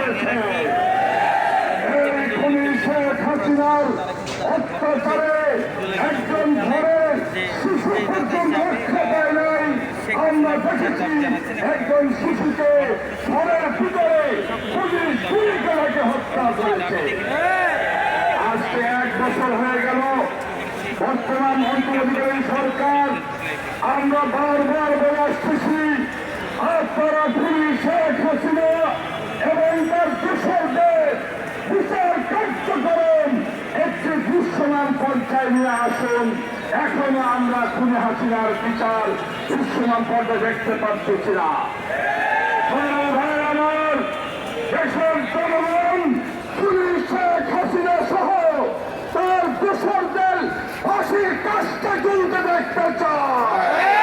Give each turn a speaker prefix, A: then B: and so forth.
A: করেছে এই খুনি শেখ হাসিনার অত্যাচারে একজন ঘরের শিশু পর্যন্ত রক্ষা পায় নাই আমরা দেখেছি একজন শিশুকে ঘরের ভিতরে পুলিশ গুলি করে হত্যা করেছে আজকে এক সরকার আমরা পর্যায়ে নিয়ে আসুন এখনও আমরা খুনে হাসিনার বিচার দৃশ্যমান পর্যায়ে দেখতে পাচ্ছি না